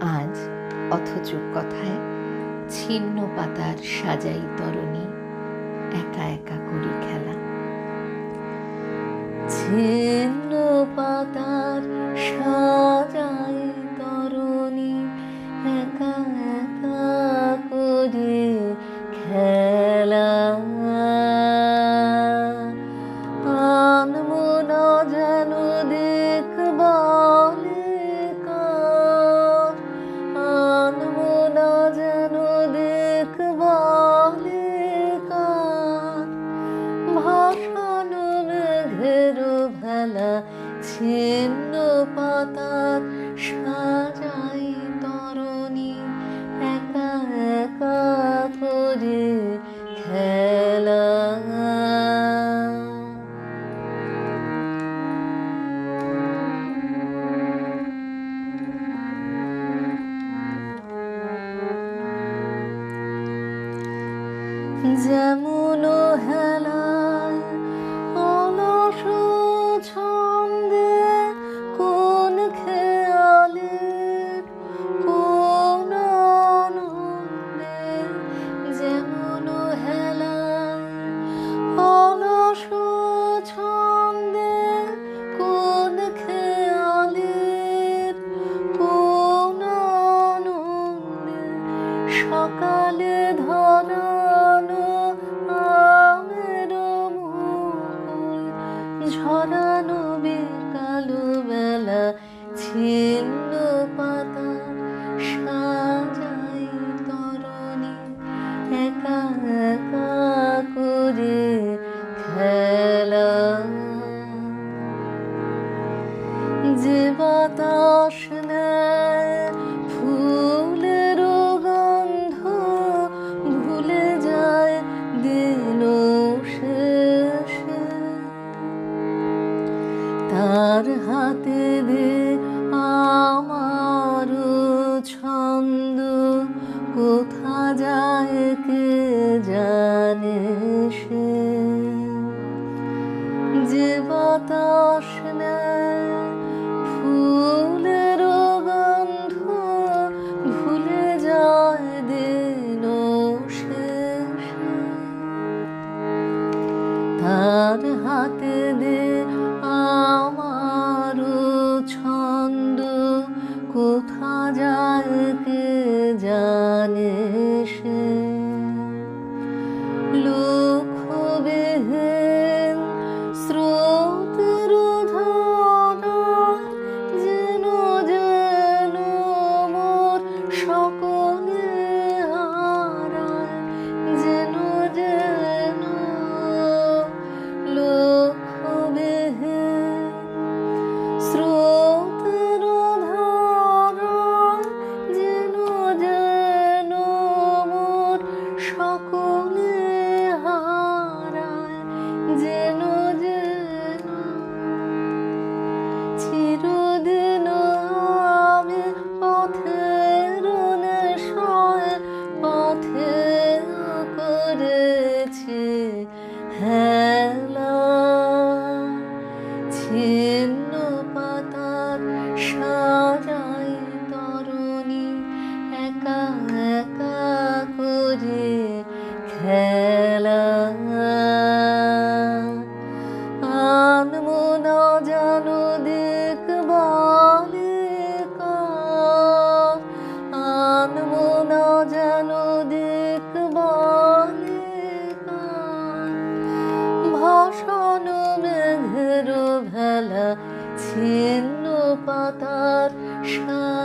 আজ অথচ কথায় ছিন্ন পাতার সাজাই তরণী একা একা করি খেলা। ছিন্ন পাতার সাজাই সকালে ধরানো আমের মুকুল ঝরানো বিকালো বেলা ছিন্ন পাতা, সাজাই তরণী একা একা করে খেলা। যে বাতাস নেয় আসে যে বাতাস নেয় ফুলের গন্ধ ভুলে যায় দিন শেষে। তার হাতে দে আমার 和 ছিন্ন পাতার সা